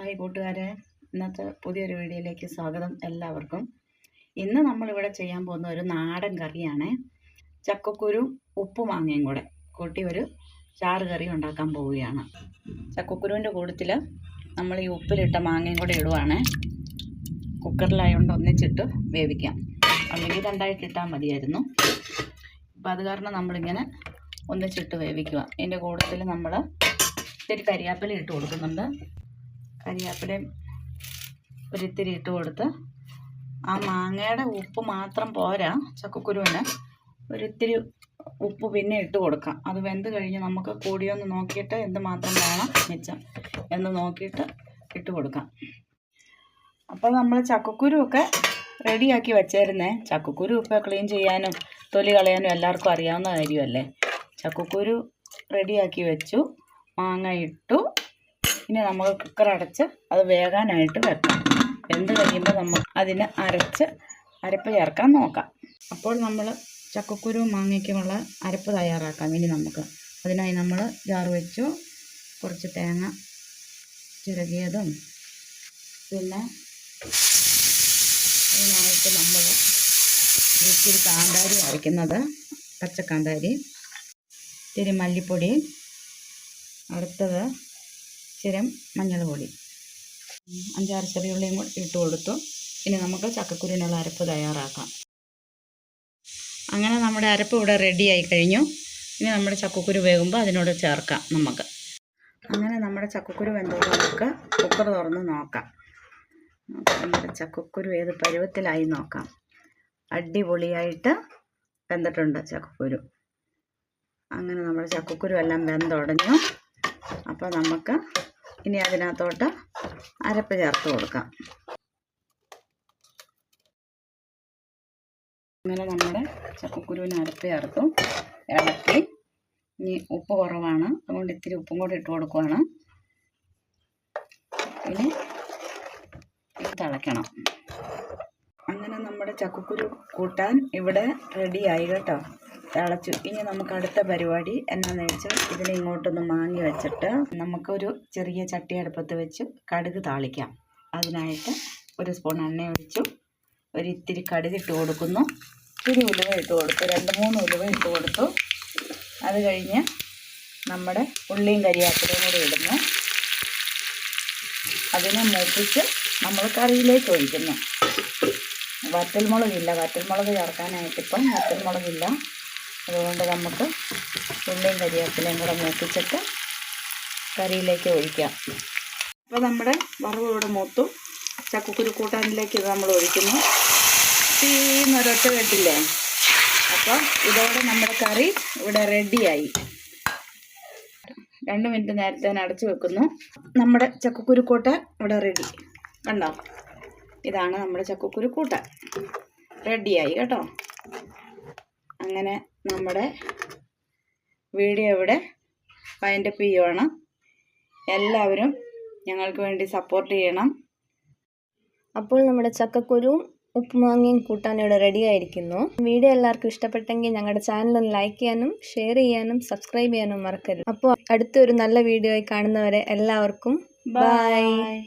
Hi കൂട്ടുകാരെ. ഇന്നത്തെ പുതിയൊരു വീഡിയോയിലേക്ക് സ്വാഗതം എല്ലാവർക്കും. ഇന്ന് നമ്മളിവിടെ ചെയ്യാൻ പോകുന്ന ഒരു നാടൻ കറിയാണ് ചക്കക്കുരു ഉപ്പ് മാങ്ങയും കൂടെ കൂട്ടി ഒരു ചാറ് കറി ഉണ്ടാക്കാൻ പോവുകയാണ്. ചക്കക്കുരുവിന്റെ കൂട്ടത്തിൽ നമ്മൾ ഈ ഉപ്പിലിട്ട മാങ്ങയും കൂടെ ഇടുവാണ്. കുക്കറിലായതുകൊണ്ട് ഒന്നിച്ചിട്ട് വേവിക്കാം. അല്ലെങ്കിൽ രണ്ടായിട്ട് ഇട്ടാൽ മതിയായിരുന്നു. അപ്പോൾ അത് കാരണം നമ്മളിങ്ങനെ ഒന്നിച്ചിട്ട് വേവിക്കുക. ഇതിന്റെ കൂട്ടത്തിൽ നമ്മൾ ഇത്തിരി കരിയാപ്പില ഇട്ട് കൊടുക്കുന്നുണ്ട്. കരിയാപ്പിലയും ഒരിത്തിരി ഇട്ട് കൊടുത്ത് ആ മാങ്ങയുടെ ഉപ്പ് മാത്രം പോരാ ചക്കക്കുരുവിന്. ഒരിത്തിരി ഉപ്പ് പിന്നെ ഇട്ട് കൊടുക്കാം. അത് വെന്ത് കഴിഞ്ഞ് നമുക്ക് കൂടിയൊന്ന് നോക്കിയിട്ട് എന്ത് മാത്രം വേണം മിച്ചം എന്ന് നോക്കിയിട്ട് ഇട്ട് കൊടുക്കാം. അപ്പോൾ നമ്മൾ ചക്കക്കുരുവൊക്കെ റെഡിയാക്കി വെച്ചായിരുന്നേ ചക്കക്കുരു ഉപ്പ് ക്ലീൻ ചെയ്യാനും തൊലി കളയാനും എല്ലാവർക്കും അറിയാവുന്ന കാര്യമല്ലേ? ചക്കക്കുരു റെഡിയാക്കി വെച്ചു മാങ്ങ ഇട്ടു. ഇനി നമുക്ക് കുക്കർ അടച്ച് അത് വേകാനായിട്ട് വെക്കാം. വെന്ത് കഴിയുമ്പോൾ നമുക്ക് അതിന് അരച്ച് അരപ്പ് ചേർക്കാൻ നോക്കാം. അപ്പോൾ നമ്മൾ ചക്കക്കുരു മാങ്ങയ്ക്കുമുള്ള അരപ്പ് തയ്യാറാക്കാം ഇനി നമുക്ക്. അതിനായി നമ്മൾ ജാറ് വെച്ചു. കുറച്ച് തേങ്ങ ചിരകിയതും പിന്നെ അതിനായിട്ട് നമ്മൾ ഇത്തിരി കാന്താരി അരയ്ക്കുന്നത്. പച്ചക്കാന്താരി ഇത്തിരി മല്ലിപ്പൊടി അടുത്തത് ഇച്ചിരി മഞ്ഞൾ പൊടി അഞ്ചാറ് ചെറിയുള്ളിയും കൂടി ഇട്ട് കൊടുത്തു. ഇനി നമുക്ക് ചക്കക്കുരുവിനുള്ള അരപ്പ് തയ്യാറാക്കാം. അങ്ങനെ നമ്മുടെ അരപ്പ് ഇവിടെ റെഡിയായി കഴിഞ്ഞു. ഇനി നമ്മുടെ ചക്കക്കുരു വേകുമ്പോൾ അതിനോട് ചേർക്കാം നമുക്ക്. അങ്ങനെ നമ്മുടെ ചക്കക്കുരു വെന്തോട് നമുക്ക് കുക്കർ തുറന്ന് നോക്കാം. നമ്മുടെ ചക്കക്കുരു ഏത് പരുവത്തിലായി നോക്കാം. അടിപൊളിയായിട്ട് വെന്തിട്ടുണ്ട് ചക്കക്കുരു. അങ്ങനെ നമ്മുടെ ചക്കക്കുരു എല്ലാം വെന്തുടഞ്ഞു. അപ്പോൾ നമുക്ക് ഇനി അതിനകത്തോട്ട് അരപ്പ് ചേർത്ത് കൊടുക്കാം. അങ്ങനെ നമ്മുടെ ചക്കക്കുരുവിന് അരപ്പ് ചേർത്തു. ഇളക്കി. ഇനി ഉപ്പ് കുറവാണ്. അതുകൊണ്ട് ഇത്തിരി ഉപ്പും കൂടി ഇട്ട് കൊടുക്കുവാണ്. ഇനി തിളയ്ക്കണം. അങ്ങനെ നമ്മുടെ ചക്കക്കുരു കൂട്ടാൻ ഇവിടെ റെഡിയായി കേട്ടോ. തിളച്ചു. ഇനി നമുക്ക് അടുത്ത പരിപാടി എന്നാന്ന് വെച്ചാൽ ഇതിനെ ഇങ്ങോട്ടൊന്ന് മാങ്ങി വെച്ചിട്ട് നമുക്കൊരു ചെറിയ ചട്ടി അടുപ്പത്ത് വെച്ച് കടുക് താളിക്കാം. അതിനായിട്ട് ഒരു സ്പൂൺ എണ്ണ ഒഴിച്ചു. ഒരിത്തിരി കടുക് ഇട്ട് കൊടുക്കുന്നു. ഇത്തിരി ഉലുവ ഇട്ട് കൊടുത്തു. രണ്ട് മൂന്ന് ഉലുവ ഇട്ട് കൊടുത്തു. അത് കഴിഞ്ഞ് നമ്മുടെ ഉള്ളിയും കരിയാപ്പിലയും കൂടി ഇടുന്നു. അതിനെ മൂപ്പിച്ച് നമ്മൾ കറിയിലേക്ക് ഒഴിക്കുന്നു. വറ്റൽമുളകില്ല വറ്റൽമുളക് ചേർക്കാനായിട്ട് ഇപ്പം വറ്റൽമുളകില്ല അതുകൊണ്ട് നമുക്ക് ഉള്ളിയും കരിവേപ്പിലയും കൂടെ മൂപ്പിച്ചിട്ട് കറിയിലേക്ക് ഒഴിക്കാം. അപ്പോൾ നമ്മുടെ വറവ് ഇവിടെ മൂത്തു. ചക്കക്കുരു കൂട്ടാനിലേക്ക് ഇത് നമ്മൾ ഒഴിക്കുന്നു. തീന്നൊരൊറ്റ കെട്ടില്ലേ? അപ്പോൾ ഇതോടെ നമ്മുടെ കറി ഇവിടെ റെഡിയായി. രണ്ട് മിനിറ്റ് നേരത്തെ ഞാൻ അടച്ചു വെക്കുന്നു. നമ്മുടെ ചക്കക്കുരു കൂട്ടാൻ ഇവിടെ റെഡി. കണ്ടോ? ഇതാണ് നമ്മുടെ ചക്കക്കുരു കൂട്ടാൻ റെഡിയായി കേട്ടോ. അങ്ങനെ നമ്മുടെ വീഡിയോ ഇവിടെ വൈൻഡപ്പ് ചെയ്യുവാണ്. എല്ലാവരും ഞങ്ങൾക്ക് വേണ്ടി സപ്പോർട്ട് ചെയ്യണം. അപ്പോൾ നമ്മുടെ ചക്കക്കുരുവും ഉപ്പുമാങ്ങയും കൂട്ടാൻ ഇവിടെ റെഡി ആയിരിക്കുന്നു. വീഡിയോ എല്ലാവർക്കും ഇഷ്ടപ്പെട്ടെങ്കിൽ ഞങ്ങളുടെ ചാനൽ ഒന്ന് ലൈക്ക് ചെയ്യാനും ഷെയർ ചെയ്യാനും സബ്സ്ക്രൈബ് ചെയ്യാനും മറക്കരുത്. അപ്പോൾ അടുത്തൊരു നല്ല വീഡിയോ ആയി കാണുന്നവരെ എല്ലാവർക്കും ബൈ ബൈ